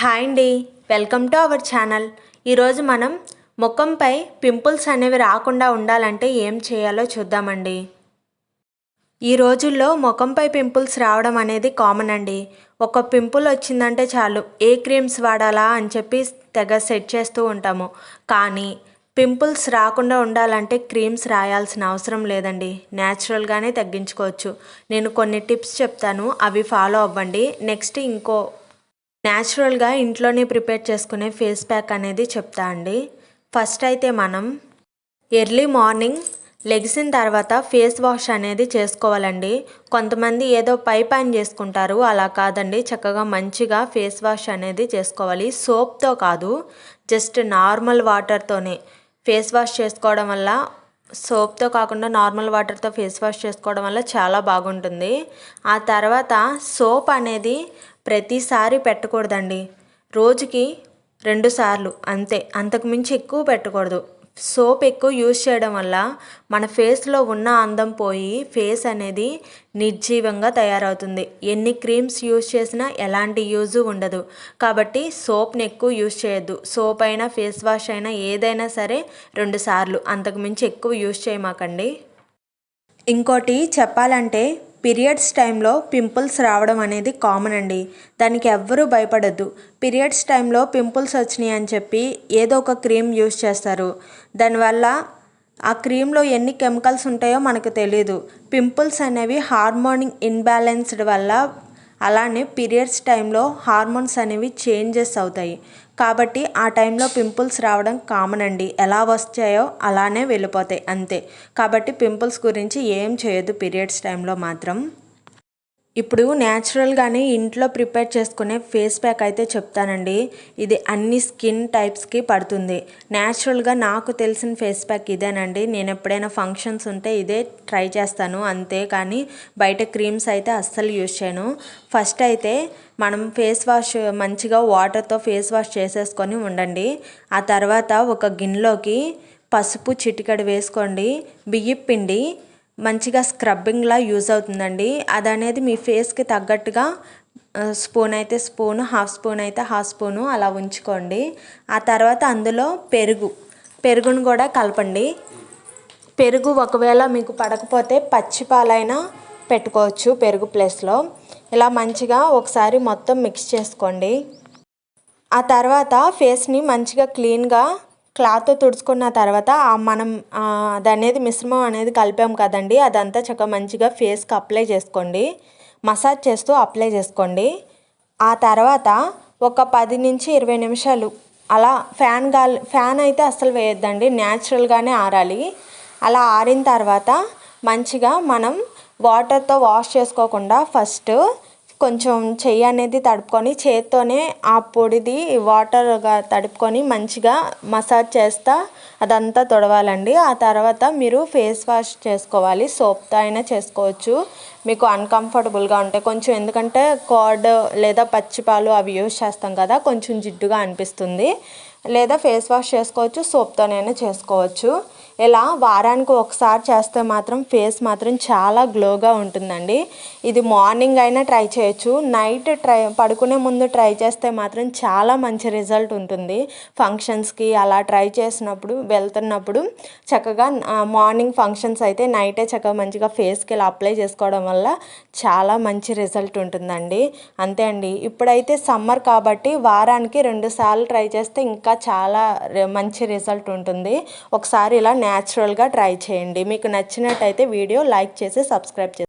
Hi అండి. Welcome to our channel. ఈరోజు మనం ముఖంపై పింపుల్స్ అనేవి రాకుండా ఉండాలంటే ఏం చేయాలో చూద్దామండి. ఈ రోజుల్లో ముఖంపై పింపుల్స్ రావడం అనేది కామన్ అండి. ఒక పింపుల్ వచ్చిందంటే చాలు ఏ క్రీమ్స్ వాడాలా అని చెప్పి తెగ సెట్ చేస్తూ ఉంటాము. కానీ పింపుల్స్ రాకుండా ఉండాలంటే క్రీమ్స్ రాయాల్సిన అవసరం లేదండి. న్యాచురల్గానే తగ్గించుకోవచ్చు. నేను కొన్ని టిప్స్ చెప్తాను అవి ఫాలో అవ్వండి. నెక్స్ట్ ఇంకో న్యాచురల్గా ఇంట్లోనే ప్రిపేర్ చేసుకునే ఫేస్ ప్యాక్ అనేది చెప్తా అండి. ఫస్ట్ అయితే మనం ఎర్లీ మార్నింగ్ లెగిసిన తర్వాత ఫేస్ వాష్ అనేది చేసుకోవాలండి. కొంతమంది ఏదో పై పైన చేసుకుంటారు అలా కాదండి. చక్కగా మంచిగా ఫేస్ వాష్ అనేది చేసుకోవాలి. సోప్తో కాదు జస్ట్ నార్మల్ వాటర్తోనే ఫేస్ వాష్ చేసుకోవడం వల్ల సోప్తో కాకుండా నార్మల్ వాటర్తో ఫేస్ వాష్ చేసుకోవడం వల్ల చాలా బాగుంటుంది. ఆ తర్వాత సోప్ అనేది ప్రతిసారి పెట్టకూడదండి. రోజుకి రెండు సార్లు అంతే. అంతకుమించి ఎక్కువ పెట్టకూడదు. సోప్ ఎక్కువ యూజ్ చేయడం వల్ల మన ఫేస్లో ఉన్న అందం పోయి ఫేస్ అనేది నిర్జీవంగా తయారవుతుంది. ఎన్ని క్రీమ్స్ యూజ్ చేసినా ఎలాంటి యూజ్ ఉండదు. కాబట్టి సోప్ని ఎక్కువ యూజ్ చేయొద్దు. సోప్ అయినా ఫేస్ వాష్ అయినా ఏదైనా సరే రెండు సార్లు. అంతకుమించి ఎక్కువ యూజ్ చేయమాకండి. ఇంకోటి చెప్పాలంటే పీరియడ్స్ టైంలో పింపుల్స్ రావడం అనేది కామన్ అండి. దానికి ఎవ్వరూ భయపడద్దు. పీరియడ్స్ టైంలో పింపుల్స్ వచ్చినాయి అని చెప్పి ఏదో ఒక క్రీమ్ యూస్ చేస్తారు. దానివల్ల ఆ క్రీమ్లో ఎన్ని కెమికల్స్ ఉంటాయో మనకు తెలియదు పింపుల్స్ అనేవి హార్మోనిక్ ఇన్బ్యాలెన్స్డ్ వల్ల అలానే పీరియడ్స్ టైంలో హార్మోన్స్ అనేవి చేంజెస్ అవుతాయి. కాబట్టి ఆ టైంలో పింపుల్స్ రావడం కామన్ అండి. ఎలా వచ్చాయో అలానే వెళ్ళిపోతాయి అంతే. కాబట్టి పింపుల్స్ గురించి ఏం చేయొద్దు పీరియడ్స్ టైంలో మాత్రం. ఇప్పుడు న్యాచురల్గానే ఇంట్లో ప్రిపేర్ చేసుకునే ఫేస్ ప్యాక్ అయితే చెప్తానండి. ఇది అన్ని స్కిన్ టైప్స్కి పడుతుంది. న్యాచురల్గా నాకు తెలిసిన ఫేస్ ప్యాక్ ఇదేనండి. నేను ఎప్పుడైనా ఫంక్షన్స్ ఉంటే ఇదే ట్రై చేస్తాను అంతే. కానీ బయట క్రీమ్స్ అయితే అస్సలు యూజ్ చేయను. ఫస్ట్ అయితే మనం ఫేస్ వాష్ మంచిగా వాటర్తో ఫేస్ వాష్ చేసేసుకొని ఉండండి. ఆ తర్వాత ఒక గిన్నెలోకి పసుపు చిటికడు వేసుకోండి. బియ్యం పిండి మంచిగా స్క్రబ్బింగ్లా యూజ్ అవుతుందండి. అది అనేది మీ ఫేస్కి తగ్గట్టుగా స్పూన్ అయితే స్పూన్ హాఫ్ స్పూన్ అయితే హాఫ్ స్పూను అలా ఉంచుకోండి. ఆ తర్వాత అందులో పెరుగు పెరుగును కూడా కలపండి. పెరుగు ఒకవేళ మీకు పడకపోతే పచ్చి పాలైనా పెట్టుకోవచ్చు పెరుగు ప్లేస్లో ఇలా మంచిగా ఒకసారి మొత్తం మిక్స్ చేసుకోండి. ఆ తర్వాత ఫేస్ని మంచిగా క్లీన్గా క్లాత్తో తుడుచుకున్న తర్వాత మనం అది అనేది మిశ్రమం అనేది కలిపాం కదండి. అదంతా చక్కగా మంచిగా ఫేస్కి అప్లై చేసుకోండి. మసాజ్ చేస్తూ అప్లై చేసుకోండి. ఆ తర్వాత ఒక పది నుంచి ఇరవై నిమిషాలు అలా ఫ్యాన్ గాలి ఫ్యాన్ అయితే అస్సలు వేయొద్దండి. న్యాచురల్గానే ఆరాలి. అలా ఆరిన తర్వాత మంచిగా మనం వాటర్తో వాష్ చేసుకోకుండా ఫస్ట్ కొంచెం చెయ్యి అనేది తడుపుకొని చేత్తోనే ఆ పొడిది వాటర్గా తడుపుకొని మంచిగా మసాజ్ చేస్తా అదంతా తొడవాలండి. ఆ తర్వాత మీరు ఫేస్ వాష్ చేసుకోవాలి. సోప్తో అయినా చేసుకోవచ్చు. మీకు అన్కంఫర్టబుల్గా ఉంటాయి కొంచెం ఎందుకంటే కార్డ్ లేదా పచ్చిపాలు అవి యూజ్ చేస్తాం కదా కొంచెం జిడ్డుగా అనిపిస్తుంది. లేదా ఫేస్ వాష్ చేసుకోవచ్చు సోప్తోనైనా చేసుకోవచ్చు. ఇలా వారానికి ఒకసారి చేస్తే మాత్రం ఫేస్ మాత్రం చాలా గ్లోగా ఉంటుందండి. ఇది మార్నింగ్ అయినా ట్రై చేయొచ్చు. నైట్ ట్రై పడుకునే ముందు ట్రై చేస్తే మాత్రం చాలా మంచి రిజల్ట్ ఉంటుంది. ఫంక్షన్స్కి అలా ట్రై చేసినప్పుడు వెళ్తున్నప్పుడు చక్కగా మార్నింగ్ ఫంక్షన్స్ అయితే నైటే చక్కగా మంచిగా ఫేస్కి ఇలా అప్లై చేసుకోవడం వల్ల చాలా మంచి రిజల్ట్ ఉంటుందండి. అంతే అండి. ఇప్పుడైతే సమ్మర్ కాబట్టి వారానికి రెండు సార్లు ట్రై చేస్తే ఇంకా చాలా మంచి రిజల్ట్ ఉంటుంది. ఒకసారి ఇలా న్యాచురల్గా ట్రై చేయండి. మీకు నచ్చినట్టయితే వీడియో లైక్ చేసి సబ్స్క్రైబ్ చేసి